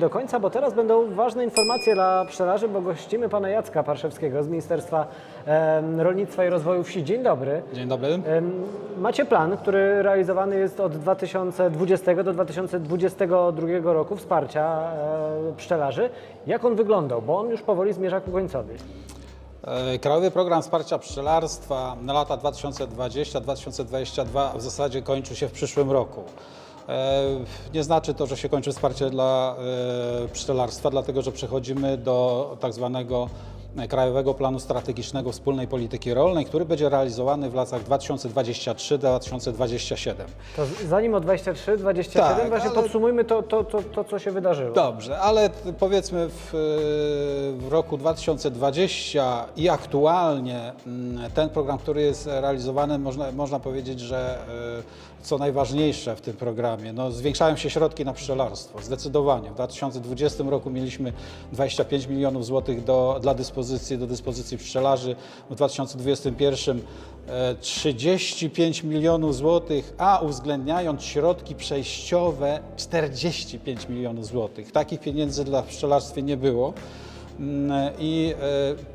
do końca, bo teraz będą ważne informacje dla pszczelarzy, bo gościmy pana Jacka Parszewskiego z Ministerstwa Rolnictwa i Rozwoju Wsi. Dzień dobry. Dzień dobry. Macie plan, który realizowany jest od 2020 do 2022 roku wsparcia e, pszczelarzy. Jak on wyglądał? Bo on już powoli zmierza ku końcowi. E, Krajowy Program Wsparcia Pszczelarstwa na lata 2020-2022 w zasadzie kończy się w przyszłym roku. E, Nie znaczy to, że się kończy wsparcie dla e, pszczelarstwa, dlatego że przechodzimy do tak zwanego Krajowego Planu Strategicznego Wspólnej Polityki Rolnej, który będzie realizowany w latach 2023-2027. To zanim o 23, 27 Tak, właśnie ale- podsumujmy to, to, to, to, co się wydarzyło. Dobrze, ale powiedzmy w, w roku 2020 i aktualnie mm, ten program, który jest realizowany, można, można powiedzieć, że e, co najważniejsze w tym programie, no, zwiększają się środki na pszczelarstwo, zdecydowanie. W 2020 roku mieliśmy 25 milionów złotych do, dla dyspozycji, do dyspozycji pszczelarzy, w 2021 e, 35 milionów złotych, a uwzględniając środki przejściowe 45 milionów złotych. Takich pieniędzy dla pszczelarstwa nie było. Mm, I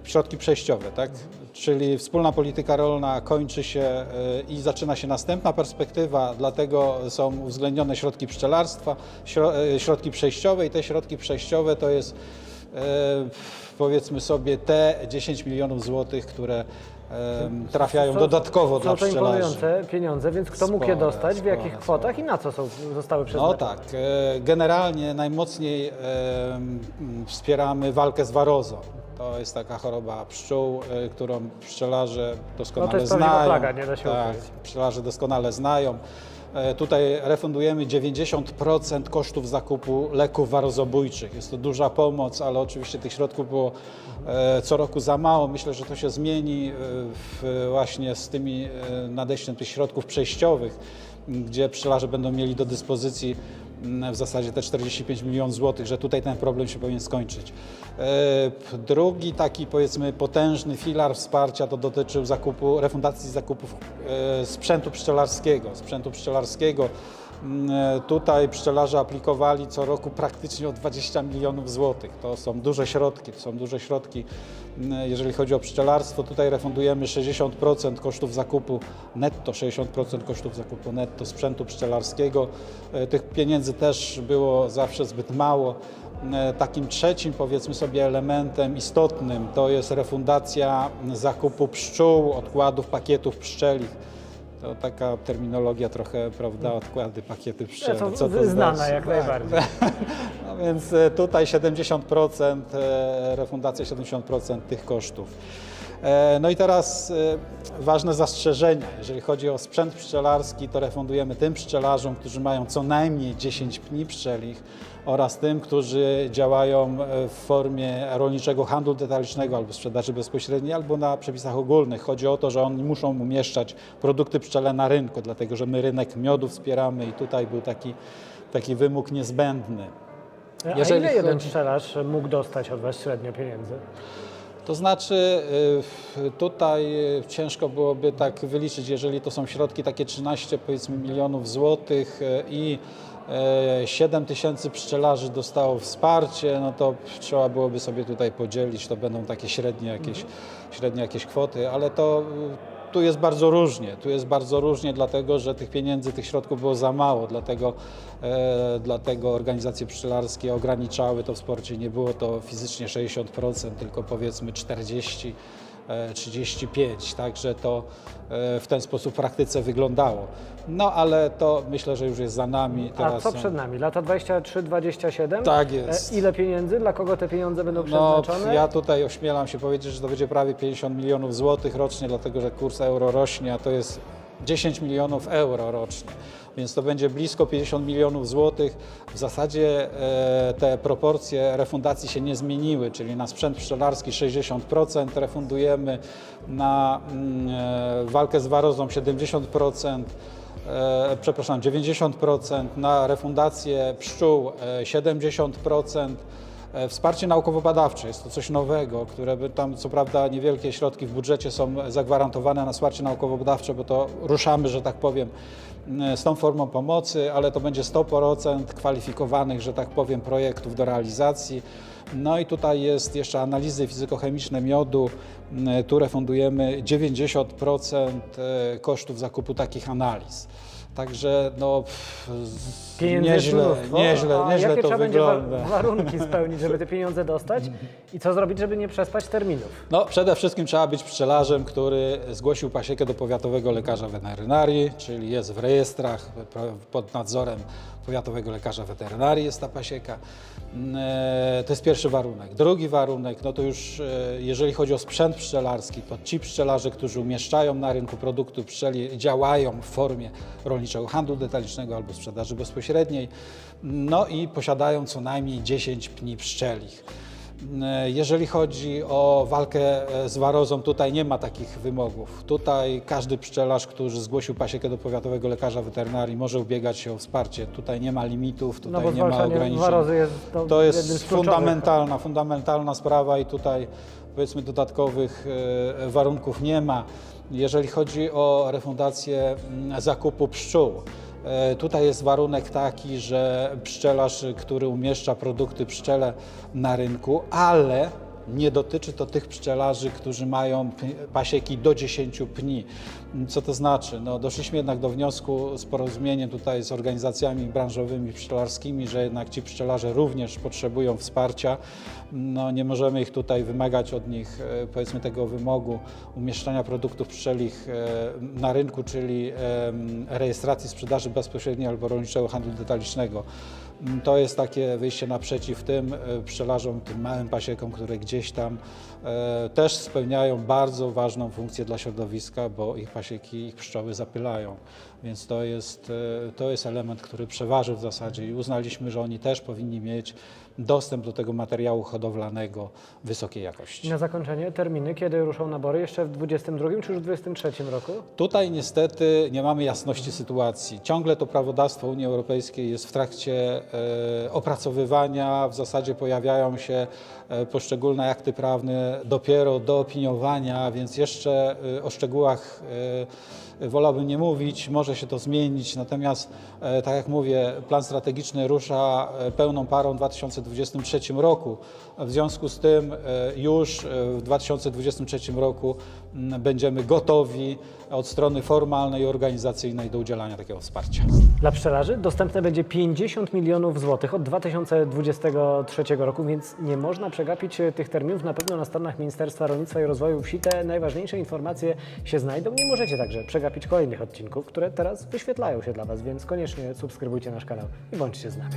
e, środki przejściowe, tak? Czyli wspólna polityka rolna kończy się e, i zaczyna się następna perspektywa, dlatego są uwzględnione środki pszczelarstwa, śro- e, środki przejściowe i te środki przejściowe to jest e, powiedzmy sobie te 10 milionów złotych, które e, trafiają Są- dodatkowo są dla to pszczelarzy. imponujące pieniądze, więc kto mógł je Spore, dostać, w jakich spore, kwotach i na co są, zostały No przeznaczone? tak, e, generalnie najmocniej e, wspieramy walkę z warozą. To jest taka choroba pszczół, e, którą pszczelarze doskonale No to jest znają. plaga, nie da się tak, ukryć. pszczelarze doskonale znają. E, Tutaj refundujemy 90% kosztów zakupu leków warozobójczych. Jest to duża pomoc, ale oczywiście tych środków było e, co roku za mało. Myślę, że to się zmieni e, właśnie z tymi nadejściem tych środków przejściowych, gdzie pszczelarze będą mieli do dyspozycji w zasadzie te 45 milionów złotych, że tutaj ten problem się powinien skończyć. E, Drugi taki powiedzmy potężny filar wsparcia to dotyczył zakupu, refundacji zakupów e, sprzętu pszczelarskiego. Sprzętu pszczelarskiego. Mm, e, Tutaj pszczelarze aplikowali co roku praktycznie o 20 milionów złotych. To są duże środki, to są duże środki. Mm, Jeżeli chodzi o pszczelarstwo, tutaj refundujemy 60% kosztów zakupu netto, 60% kosztów zakupu netto sprzętu pszczelarskiego. E, Tych pieniędzy też było zawsze zbyt mało. E, Takim trzecim, powiedzmy sobie, elementem istotnym to jest refundacja zakupu pszczół, odkładów, pakietów pszczelich. To taka terminologia trochę, prawda, odkłady, pakiety. To Co z- znana znaczy? jak Tak. najbardziej. No więc e, tutaj 70%, e, refundacja 70% tych kosztów. E, No i teraz e, ważne zastrzeżenia. Jeżeli chodzi o sprzęt pszczelarski, to refundujemy tym pszczelarzom, którzy mają co najmniej 10 pni pszczelich oraz tym, którzy działają e, w formie rolniczego handlu detalicznego albo sprzedaży bezpośredniej, albo na przepisach ogólnych. Chodzi o to, że oni muszą umieszczać produkty pszczele na rynku, dlatego że my rynek miodu wspieramy i tutaj był taki, taki wymóg niezbędny. A Jeżeli ile jeden chodzi- pszczelarz mógł dostać od Was średnio pieniędzy? To znaczy y, tutaj y, ciężko byłoby tak wyliczyć, jeżeli to są środki takie 13 powiedzmy milionów złotych y, i 7 tysięcy pszczelarzy dostało wsparcie, no to trzeba byłoby sobie tutaj podzielić, to będą takie średnie jakieś, średnie jakieś kwoty, ale to tu jest bardzo różnie, tu jest bardzo różnie, dlatego że tych pieniędzy, tych środków było za mało, dlatego, e, dlatego organizacje pszczelarskie ograniczały to wsparcie, nie było to fizycznie 60%, tylko powiedzmy 40%. E, 35, także to e, w ten sposób w praktyce wyglądało. No ale to myślę, że już jest za nami. A Teraz co są- przed nami? Lata 23-27? Tak jest. E, Ile pieniędzy? Dla kogo te pieniądze będą No, przeznaczone? ja tutaj ośmielam się powiedzieć, że to będzie prawie 50 milionów złotych rocznie, dlatego że kurs euro rośnie, a to jest 10 milionów euro rocznie. Więc to będzie blisko 50 milionów złotych. W zasadzie e, te proporcje refundacji się nie zmieniły, czyli na sprzęt pszczelarski 60% refundujemy, na mm, e, walkę z warozą 70%. E, przepraszam, 90%, na refundację pszczół e, 70%, E, Wsparcie naukowo-badawcze jest to coś nowego, które by tam co prawda niewielkie środki w budżecie są zagwarantowane na wsparcie naukowo-badawcze, bo to ruszamy, że tak powiem, m, z tą formą pomocy, ale to będzie 100% kwalifikowanych, że tak powiem, projektów do realizacji. No i tutaj jest jeszcze analizy fizykochemiczne miodu, m, tu refundujemy 90% e, kosztów zakupu takich analiz. Także no, Pieniędzy nieźle, nieźle, a nieźle jakie to trzeba będzie wa- wygląda. warunki spełnić, żeby te pieniądze dostać i co zrobić, żeby nie przespać terminów? No, przede wszystkim trzeba być pszczelarzem, który zgłosił pasiekę do powiatowego lekarza weterynarii, czyli jest w rejestrach pod nadzorem powiatowego lekarza weterynarii jest ta pasieka. Mm, e, To jest pierwszy warunek. Drugi warunek, no to już e, jeżeli chodzi o sprzęt pszczelarski, to ci pszczelarze, którzy umieszczają na rynku produkty pszczeli, działają w formie rolniczego handlu detalicznego albo sprzedaży bezpośredniej, no i posiadają co najmniej 10 pni pszczelich. Jeżeli chodzi o walkę e, z warozą, tutaj nie ma takich wymogów. Tutaj każdy pszczelarz, który zgłosił pasiekę do powiatowego lekarza weterynarii, może ubiegać się o wsparcie. Tutaj nie ma limitów, No tutaj bo nie ma ograniczeń. jest no, To jednym jest fundamentalna, fundamentalna sprawa i tutaj powiedzmy dodatkowych e, warunków nie ma. Jeżeli chodzi o refundację mm, zakupu pszczół, e, tutaj jest warunek taki, że pszczelarz, który umieszcza produkty pszczele na rynku, ale nie dotyczy to tych pszczelarzy, którzy mają pasieki do 10 pni. Co to znaczy? No, doszliśmy jednak do wniosku z porozumieniem tutaj z organizacjami branżowymi pszczelarskimi, że jednak ci pszczelarze również potrzebują wsparcia. No, nie możemy ich tutaj wymagać od nich e, powiedzmy tego wymogu umieszczania produktów pszczelich e, na rynku, czyli rejestracji sprzedaży bezpośredniej albo rolniczego handlu detalicznego. To jest takie wyjście naprzeciw tym e, pszczelarzom, tym małym pasiekom, które gdzieś tam e, też spełniają bardzo ważną funkcję dla środowiska, bo ich pasieki, ich pszczoły zapylają. Więc to jest, e, to jest element, który przeważył w zasadzie i uznaliśmy, że oni też powinni mieć dostęp do tego materiału hodowlanego wysokiej jakości. Na zakończenie terminy, kiedy ruszą nabory? Jeszcze w 22 czy już w 23 roku? Tutaj niestety nie mamy jasności sytuacji. Ciągle to prawodawstwo Unii Europejskiej jest w trakcie e, opracowywania, w zasadzie pojawiają się e, poszczególne akty prawne dopiero do opiniowania, więc jeszcze e, o szczegółach e, wolałbym nie mówić, może się to zmienić, natomiast e, tak jak mówię, plan strategiczny rusza e, pełną parą w 2023 roku. W związku z tym e, już e, w 2023 roku m, będziemy gotowi od strony formalnej i organizacyjnej do udzielania takiego wsparcia. Dla pszczelarzy dostępne będzie 50 milionów złotych od 2023 roku, więc nie można przegapić e, tych terminów. Na pewno na stronach Ministerstwa Rolnictwa i Rozwoju Wsi te najważniejsze informacje się znajdą. Nie możecie także przegapić kolejnych odcinków, które teraz wyświetlają się dla Was, więc koniecznie subskrybujcie nasz kanał i bądźcie z nami.